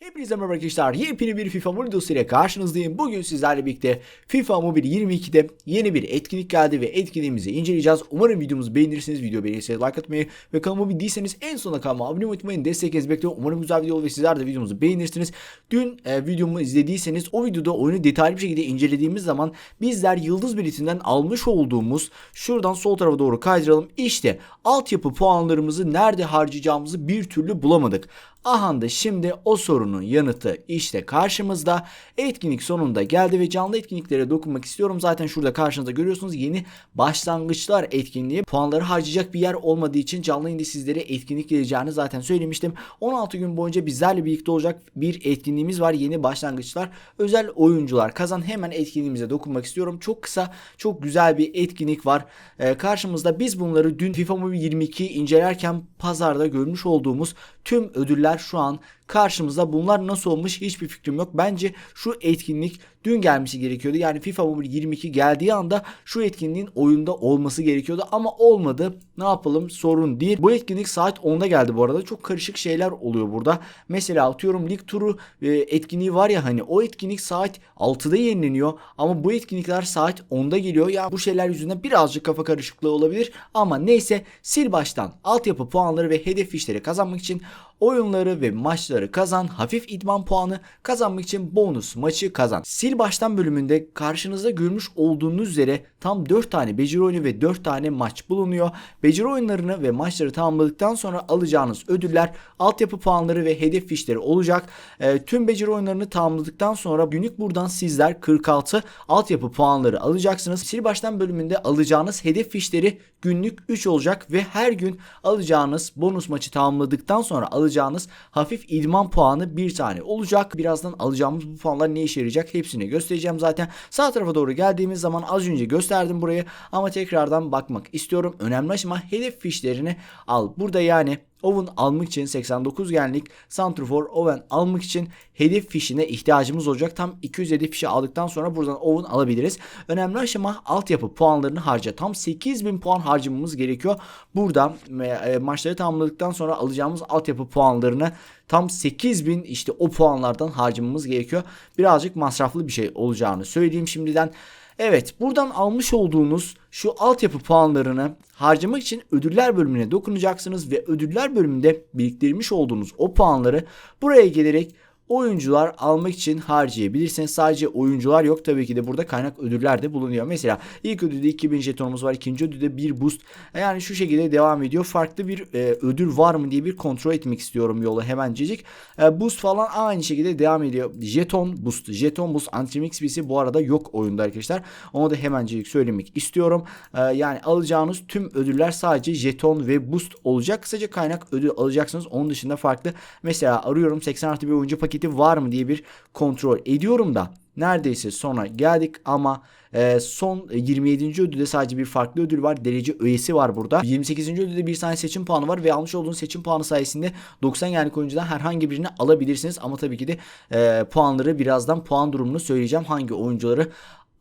Hepinize merhaba arkadaşlar. Yepyeni bir FIFA Mobile ile karşınızdayım. Bugün sizlerle birlikte FIFA Mobile 22'de yeni bir etkinlik geldi ve etkinliğimizi inceleyeceğiz. Umarım videomuzu beğenirsiniz. Video beğenirseniz like atmayı ve kanalıma abone değilseniz en sona kalma abone olmayı unutmayın. Desteklerinizi bekliyorum. Umarım güzel video olur ve sizler de videomuzu beğenirsiniz. Dün e, videomu izlediyseniz o videoda oyunu detaylı bir şekilde incelediğimiz zaman bizler Yıldız Biletinden almış olduğumuz şuradan sol tarafa doğru kaydıralım. İşte altyapı puanlarımızı nerede harcayacağımızı bir türlü bulamadık. Aha da şimdi o sorunun yanıtı işte karşımızda. Etkinlik sonunda geldi ve canlı etkinliklere dokunmak istiyorum. Zaten şurada karşınızda görüyorsunuz yeni başlangıçlar etkinliği. Puanları harcayacak bir yer olmadığı için canlı yayında sizlere etkinlik geleceğini zaten söylemiştim. 16 gün boyunca bizlerle birlikte olacak bir etkinliğimiz var. Yeni başlangıçlar, özel oyuncular kazan. Hemen etkinliğimize dokunmak istiyorum. Çok kısa, çok güzel bir etkinlik var. Ee, karşımızda biz bunları dün FIFA Mobile 22 incelerken pazarda görmüş olduğumuz tüm ödüller şu an karşımızda. Bunlar nasıl olmuş hiçbir fikrim yok. Bence şu etkinlik dün gelmesi gerekiyordu. Yani FIFA Mobile 22 geldiği anda şu etkinliğin oyunda olması gerekiyordu ama olmadı. Ne yapalım sorun değil. Bu etkinlik saat 10'da geldi bu arada. Çok karışık şeyler oluyor burada. Mesela atıyorum lig turu e, etkinliği var ya hani o etkinlik saat 6'da yenileniyor ama bu etkinlikler saat 10'da geliyor. Ya bu şeyler yüzünden birazcık kafa karışıklığı olabilir ama neyse sil baştan altyapı puanları ve hedef fişleri kazanmak için oyunları ve maçları kazan, hafif idman puanı kazanmak için bonus maçı kazan. Sil baştan bölümünde karşınızda görmüş olduğunuz üzere tam 4 tane beceri oyunu ve 4 tane maç bulunuyor. Beceri oyunlarını ve maçları tamamladıktan sonra alacağınız ödüller altyapı puanları ve hedef fişleri olacak. E, tüm beceri oyunlarını tamamladıktan sonra günlük buradan sizler 46 altyapı puanları alacaksınız. Sil baştan bölümünde alacağınız hedef fişleri günlük 3 olacak ve her gün alacağınız bonus maçı tamamladıktan sonra alacağınız hafif idman puanı bir tane olacak. Birazdan alacağımız bu puanlar ne işe yarayacak hepsini göstereceğim zaten. Sağ tarafa doğru geldiğimiz zaman az önce gösterdim burayı ama tekrardan bakmak istiyorum. Önemli aşama hedef fişlerini al. Burada yani Owen almak için 89 genlik Santrofor Owen almak için hedef fişine ihtiyacımız olacak. Tam 200 hedef fişi aldıktan sonra buradan Owen alabiliriz. Önemli aşama altyapı puanlarını harca. Tam 8000 puan harcamamız gerekiyor. Burada e, maçları tamamladıktan sonra alacağımız altyapı puanlarını tam 8000 işte o puanlardan harcamamız gerekiyor. Birazcık masraflı bir şey olacağını söyleyeyim şimdiden. Evet buradan almış olduğunuz şu altyapı puanlarını harcamak için ödüller bölümüne dokunacaksınız ve ödüller bölümünde biriktirmiş olduğunuz o puanları buraya gelerek oyuncular almak için harcayabilirsiniz. Sadece oyuncular yok tabii ki de burada kaynak ödüller de bulunuyor. Mesela ilk ödülde 2000 jetonumuz var. ikinci ödülde bir boost. Yani şu şekilde devam ediyor. Farklı bir e, ödül var mı diye bir kontrol etmek istiyorum yola hemencecik. E, boost falan aynı şekilde devam ediyor. Jeton boost. Jeton boost Antimix XP'si bu arada yok oyunda arkadaşlar. Onu da hemencecik söylemek istiyorum. E, yani alacağınız tüm ödüller sadece jeton ve boost olacak. Kısaca kaynak ödül alacaksınız. Onun dışında farklı. Mesela arıyorum 80 artı bir oyuncu paketi paketi var mı diye bir kontrol ediyorum da neredeyse sona geldik ama e, son 27. ödülde sadece bir farklı ödül var. Derece öğesi var burada. 28. ödülde bir tane seçim puanı var ve almış olduğunuz seçim puanı sayesinde 90 yani oyuncudan herhangi birini alabilirsiniz. Ama tabii ki de e, puanları birazdan puan durumunu söyleyeceğim. Hangi oyuncuları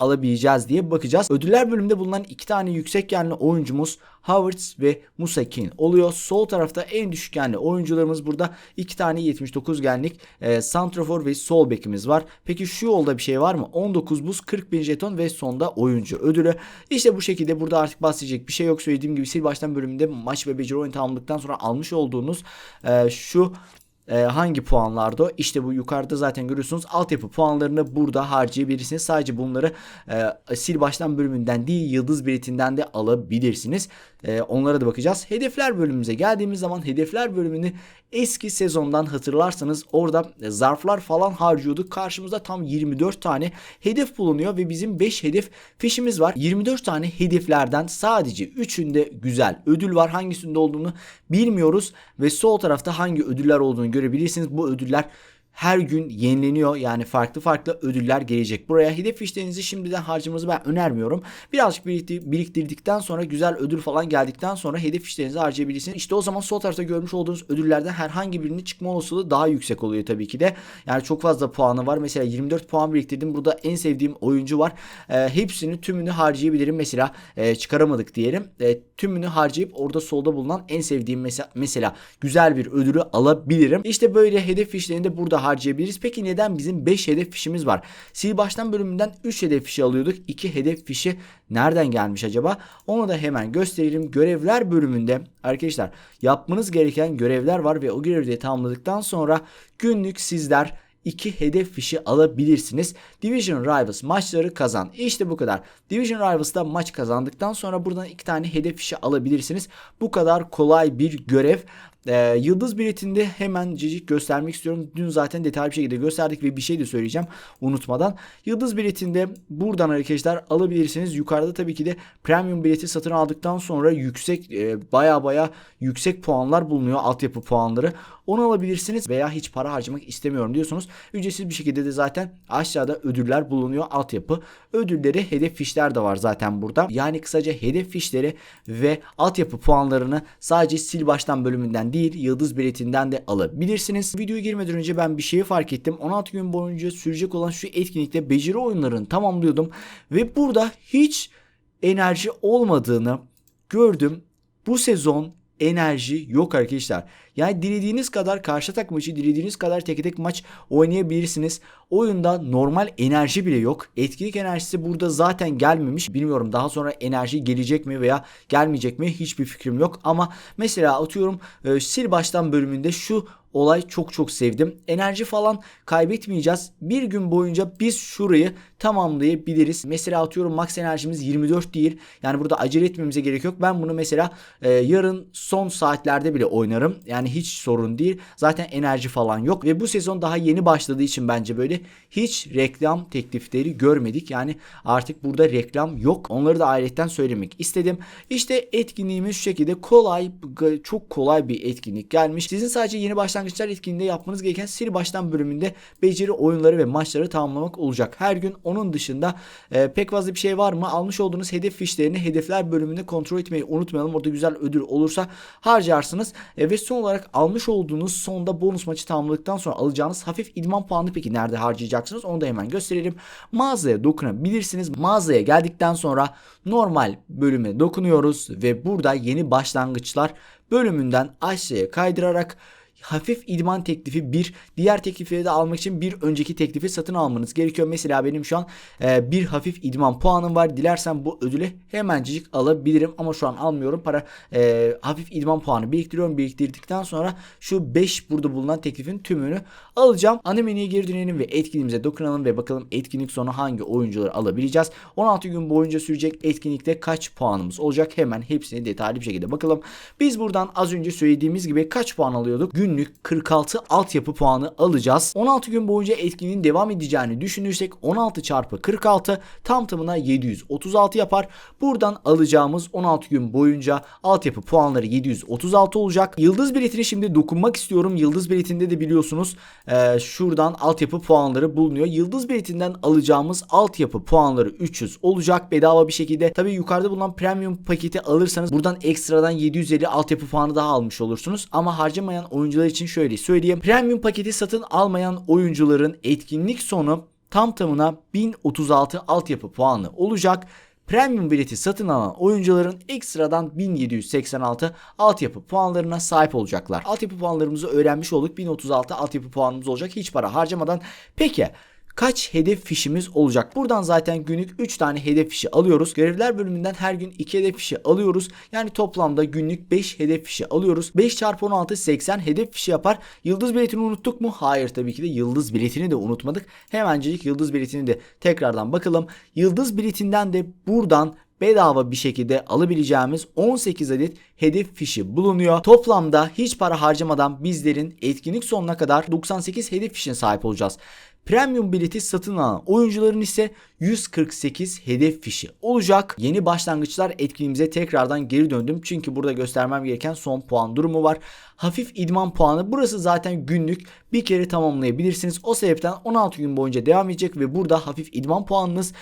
alabileceğiz diye bakacağız. Ödüller bölümünde bulunan iki tane yüksek genli oyuncumuz Havertz ve Musakin oluyor. Sol tarafta en düşük genli oyuncularımız burada iki tane 79 genlik e, Santrafor ve sol bekimiz var. Peki şu yolda bir şey var mı? 19 buz 40 bin jeton ve sonda oyuncu ödülü. İşte bu şekilde burada artık bahsedecek bir şey yok. Söylediğim gibi sil baştan bölümünde maç ve beceri oyunu tamamladıktan sonra almış olduğunuz e, şu e, hangi puanlardı o? İşte bu yukarıda zaten görüyorsunuz altyapı puanlarını burada harcayabilirsiniz. Sadece bunları e, sil baştan bölümünden değil yıldız biletinden de alabilirsiniz. E, onlara da bakacağız. Hedefler bölümümüze geldiğimiz zaman hedefler bölümünü eski sezondan hatırlarsanız orada zarflar falan harcıyorduk. Karşımızda tam 24 tane hedef bulunuyor ve bizim 5 hedef fişimiz var. 24 tane hedeflerden sadece 3'ünde güzel ödül var. Hangisinde olduğunu bilmiyoruz ve sol tarafta hangi ödüller olduğunu görebilirsiniz. Bu ödüller her gün yenileniyor. Yani farklı farklı ödüller gelecek. Buraya hedef fişlerinizi şimdiden harcamanızı ben önermiyorum. Birazcık biriktirdikten sonra güzel ödül falan geldikten sonra hedef fişlerinizi harcayabilirsiniz. İşte o zaman sol tarafta görmüş olduğunuz ödüllerden herhangi birinin çıkma olasılığı daha yüksek oluyor tabii ki de. Yani çok fazla puanı var. Mesela 24 puan biriktirdim. Burada en sevdiğim oyuncu var. E, hepsini tümünü harcayabilirim. Mesela e, çıkaramadık diyelim. E, tümünü harcayıp orada solda bulunan en sevdiğim mesela, mesela güzel bir ödülü alabilirim. İşte böyle hedef fişlerini de burada harcayabiliriz. Peki neden bizim 5 hedef fişimiz var? Sil baştan bölümünden 3 hedef fişi alıyorduk. 2 hedef fişi nereden gelmiş acaba? Onu da hemen gösterelim. Görevler bölümünde arkadaşlar yapmanız gereken görevler var ve o görevleri tamamladıktan sonra günlük sizler 2 hedef fişi alabilirsiniz. Division Rivals maçları kazan. İşte bu kadar. Division Rivals'ta maç kazandıktan sonra buradan 2 tane hedef fişi alabilirsiniz. Bu kadar kolay bir görev. Ee, Yıldız biletinde hemen cicik göstermek istiyorum. Dün zaten detaylı bir şekilde gösterdik ve bir şey de söyleyeceğim unutmadan. Yıldız biletinde buradan arkadaşlar alabilirsiniz. Yukarıda tabii ki de premium bileti satın aldıktan sonra yüksek e, baya baya yüksek puanlar bulunuyor. Altyapı puanları. Onu alabilirsiniz veya hiç para harcamak istemiyorum diyorsunuz. Ücretsiz bir şekilde de zaten aşağıda ödüller bulunuyor. Altyapı ödülleri hedef fişler de var zaten burada. Yani kısaca hedef fişleri ve altyapı puanlarını sadece sil baştan bölümünden değil yıldız biletinden de alabilirsiniz. Videoya girmeden önce ben bir şeyi fark ettim. 16 gün boyunca sürecek olan şu etkinlikte beceri oyunlarını tamamlıyordum ve burada hiç enerji olmadığını gördüm. Bu sezon enerji yok arkadaşlar. Yani dilediğiniz kadar karşı takım için dilediğiniz kadar tek tek maç oynayabilirsiniz. Oyunda normal enerji bile yok. Etkinlik enerjisi burada zaten gelmemiş. Bilmiyorum daha sonra enerji gelecek mi veya gelmeyecek mi hiçbir fikrim yok. Ama mesela atıyorum e, sil baştan bölümünde şu olay çok çok sevdim. Enerji falan kaybetmeyeceğiz. Bir gün boyunca biz şurayı tamamlayabiliriz. Mesela atıyorum max enerjimiz 24 değil. Yani burada acele etmemize gerek yok. Ben bunu mesela e, yarın son saatlerde bile oynarım. Yani hiç sorun değil. Zaten enerji falan yok ve bu sezon daha yeni başladığı için bence böyle hiç reklam teklifleri görmedik. Yani artık burada reklam yok. Onları da ayrıca söylemek istedim. İşte etkinliğimiz şu şekilde kolay, çok kolay bir etkinlik gelmiş. Sizin sadece yeni başlangıçlar etkinliğinde yapmanız gereken sil baştan bölümünde beceri oyunları ve maçları tamamlamak olacak. Her gün onun dışında e, pek fazla bir şey var mı? Almış olduğunuz hedef fişlerini hedefler bölümünde kontrol etmeyi unutmayalım. Orada güzel ödül olursa harcarsınız. E, ve son olarak almış olduğunuz sonda bonus maçı tamamladıktan sonra alacağınız hafif idman puanı peki nerede harcayacaksınız? Onu da hemen gösterelim. Mağazaya dokunabilirsiniz. Mağazaya geldikten sonra normal bölüme dokunuyoruz ve burada yeni başlangıçlar bölümünden aşağıya kaydırarak hafif idman teklifi bir diğer teklifleri de almak için bir önceki teklifi satın almanız gerekiyor. Mesela benim şu an e, bir hafif idman puanım var. Dilersen bu ödülü hemencik alabilirim ama şu an almıyorum. Para e, hafif idman puanı biriktiriyorum. Biriktirdikten sonra şu 5 burada bulunan teklifin tümünü alacağım. Ana menüye geri dönelim ve etkinliğimize dokunalım ve bakalım etkinlik sonu hangi oyuncuları alabileceğiz. 16 gün boyunca sürecek etkinlikte kaç puanımız olacak? Hemen hepsini detaylı bir şekilde bakalım. Biz buradan az önce söylediğimiz gibi kaç puan alıyorduk? Gün günlük 46 altyapı puanı alacağız. 16 gün boyunca etkinliğin devam edeceğini düşünürsek 16 çarpı 46 tam tamına 736 yapar. Buradan alacağımız 16 gün boyunca altyapı puanları 736 olacak. Yıldız biletine şimdi dokunmak istiyorum. Yıldız biletinde de biliyorsunuz e, şuradan altyapı puanları bulunuyor. Yıldız biletinden alacağımız altyapı puanları 300 olacak bedava bir şekilde. Tabii yukarıda bulunan premium paketi alırsanız buradan ekstradan 750 altyapı puanı daha almış olursunuz. Ama harcamayan oyuncular oyuncular için şöyle söyleyeyim. Premium paketi satın almayan oyuncuların etkinlik sonu tam tamına 1036 altyapı puanı olacak. Premium bileti satın alan oyuncuların ekstradan 1786 altyapı puanlarına sahip olacaklar. Altyapı puanlarımızı öğrenmiş olduk. 1036 altyapı puanımız olacak hiç para harcamadan. Peki kaç hedef fişimiz olacak. Buradan zaten günlük 3 tane hedef fişi alıyoruz. Görevler bölümünden her gün 2 hedef fişi alıyoruz. Yani toplamda günlük 5 hedef fişi alıyoruz. 5 çarpı 16 80 hedef fişi yapar. Yıldız biletini unuttuk mu? Hayır tabii ki de yıldız biletini de unutmadık. Hemencecik yıldız biletini de tekrardan bakalım. Yıldız biletinden de buradan bedava bir şekilde alabileceğimiz 18 adet hedef fişi bulunuyor. Toplamda hiç para harcamadan bizlerin etkinlik sonuna kadar 98 hedef fişine sahip olacağız. Premium bileti satın alan oyuncuların ise 148 hedef fişi olacak. Yeni başlangıçlar etkinliğimize tekrardan geri döndüm. Çünkü burada göstermem gereken son puan durumu var. Hafif idman puanı burası zaten günlük bir kere tamamlayabilirsiniz. O sebepten 16 gün boyunca devam edecek ve burada hafif idman puanınız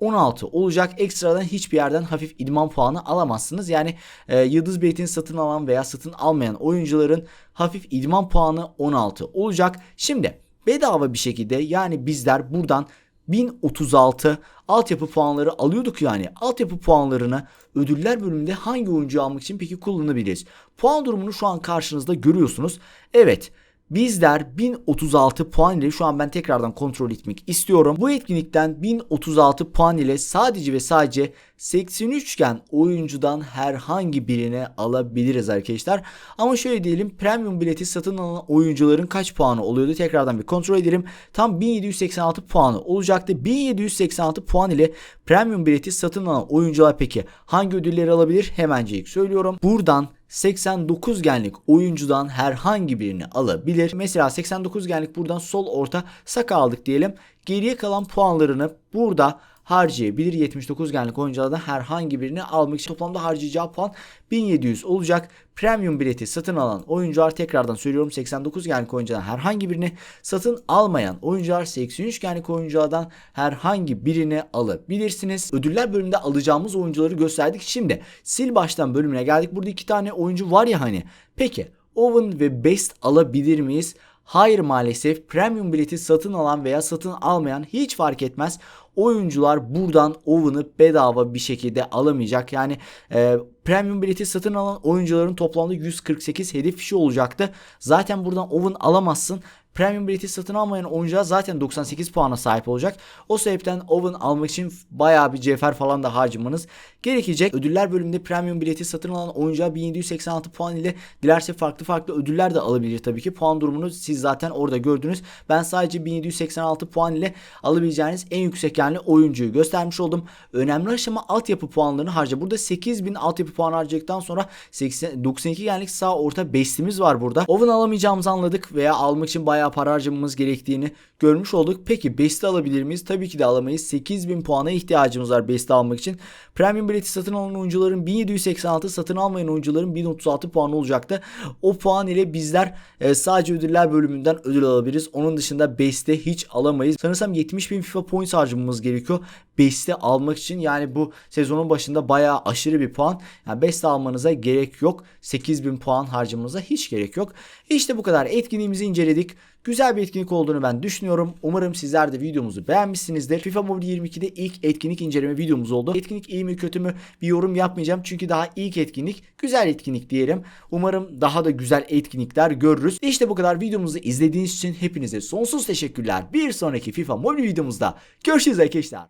16 e, olacak. Ekstradan hiçbir yerden hafif idman puanı alamazsınız. Yani e, yıldız biletini satın alan veya satın almayan oyuncuların hafif idman puanı 16 olacak. Şimdi bedava bir şekilde yani bizler buradan 1036 altyapı puanları alıyorduk yani. Altyapı puanlarını ödüller bölümünde hangi oyuncuyu almak için peki kullanabiliriz? Puan durumunu şu an karşınızda görüyorsunuz. Evet Bizler 1036 puan ile şu an ben tekrardan kontrol etmek istiyorum. Bu etkinlikten 1036 puan ile sadece ve sadece 83 iken oyuncudan herhangi birine alabiliriz arkadaşlar. Ama şöyle diyelim premium bileti satın alan oyuncuların kaç puanı oluyordu? Tekrardan bir kontrol edelim. Tam 1786 puanı olacaktı. 1786 puan ile premium bileti satın alan oyuncular peki hangi ödülleri alabilir? Hemencik söylüyorum. Buradan 89 genlik oyuncudan herhangi birini alabilir. Mesela 89 genlik buradan sol orta saka aldık diyelim. Geriye kalan puanlarını burada harcayabilir. 79 genlik oyunculardan herhangi birini almak için toplamda harcayacağı puan 1700 olacak. Premium bileti satın alan oyuncular tekrardan söylüyorum 89 genlik oyuncudan herhangi birini satın almayan oyuncular 83 genlik oyunculardan herhangi birini alabilirsiniz. Ödüller bölümünde alacağımız oyuncuları gösterdik. Şimdi sil baştan bölümüne geldik. Burada iki tane oyuncu var ya hani. Peki Owen ve Best alabilir miyiz? Hayır maalesef premium bileti satın alan veya satın almayan hiç fark etmez. Oyuncular buradan Owen'ı bedava bir şekilde alamayacak. Yani e, premium bileti satın alan oyuncuların toplamda 148 hedef fişi olacaktı. Zaten buradan Owen alamazsın. Premium bileti satın almayan oyuncular zaten 98 puana sahip olacak. O sebepten Owen almak için bayağı bir cevher falan da harcamanız gerekecek. Ödüller bölümünde premium bileti satın alan oyuncular 1786 puan ile dilerse farklı farklı ödüller de alabilir tabii ki. Puan durumunu siz zaten orada gördünüz. Ben sadece 1786 puan ile alabileceğiniz en yüksek yani oyuncuyu göstermiş oldum. Önemli aşama altyapı puanlarını harca. Burada 8000 altyapı puan harcadıktan sonra 80, 92 genlik sağ orta bestimiz var burada. Owen alamayacağımızı anladık veya almak için bayağı para harcamamız gerektiğini görmüş olduk. Peki besti alabilir miyiz? Tabii ki de alamayız. 8000 puana ihtiyacımız var besti almak için. Premium bileti satın alan oyuncuların 1786 satın almayan oyuncuların 1036 puanı olacaktı. O puan ile bizler e, sadece ödüller bölümünden ödül alabiliriz. Onun dışında beste hiç alamayız. Sanırsam 70 bin FIFA points harcamamız gerekiyor. Beste almak için yani bu sezonun başında bayağı aşırı bir puan. Yani beste almanıza gerek yok. 8000 puan harcamanıza hiç gerek yok. İşte bu kadar etkinliğimizi inceledik. Güzel bir etkinlik olduğunu ben düşünüyorum. Umarım sizler de videomuzu beğenmişsinizdir. FIFA Mobile 22'de ilk etkinlik inceleme videomuz oldu. Etkinlik iyi mi kötü mü bir yorum yapmayacağım. Çünkü daha ilk etkinlik güzel etkinlik diyelim. Umarım daha da güzel etkinlikler görürüz. İşte bu kadar videomuzu izlediğiniz için hepinize sonsuz teşekkürler. Bir sonraki FIFA Mobile videomuzda görüşürüz arkadaşlar.